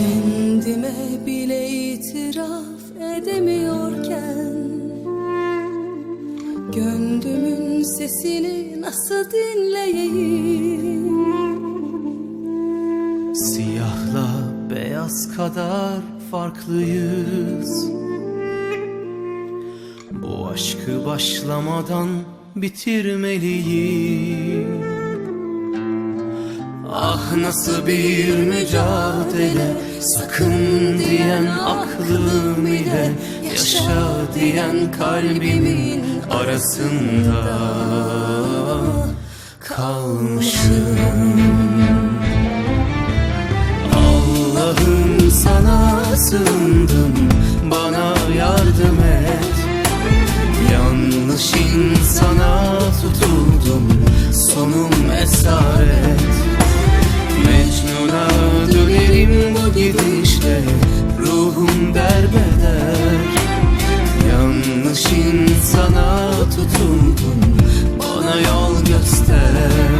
Kendime bile itiraf edemiyorken Gönlümün sesini nasıl dinleyeyim? Siyahla beyaz kadar farklıyız. Bu aşkı başlamadan bitirmeliyim Ah nasıl bir mücadele Sakın diyen aklım ile Yaşa diyen kalbimin arasında kalmışım. Allah'ım sana sığındım Bana yardım et gidişle Ruhum derbeder. Yanlış insana tutuldum Bana yol göster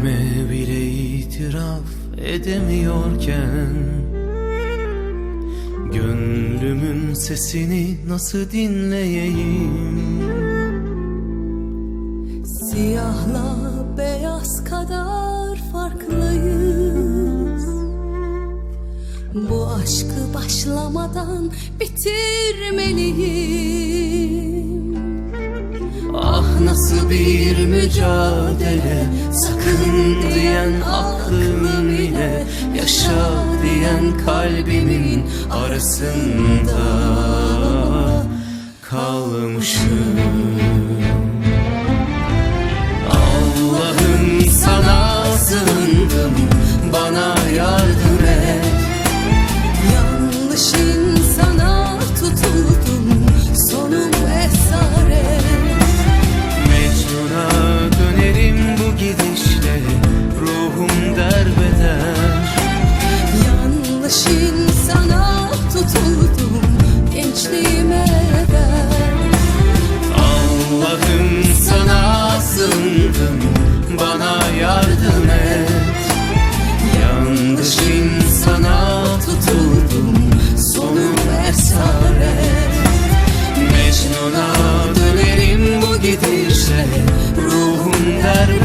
Kendime bile itiraf edemiyorken Gönlümün sesini nasıl dinleyeyim? Siyahla beyaz kadar farklıyız. Bu aşkı başlamadan bitirmeliyim Ah nasıl bir mücadele Yaşa diyen kalbimin arasında kalmışım. Allah'ım sana sığındım yandım Bana yardım et. Yanlış insana tutuldum Sonum esaret. Mecnun'a dönerim bu gidişle Ruhum der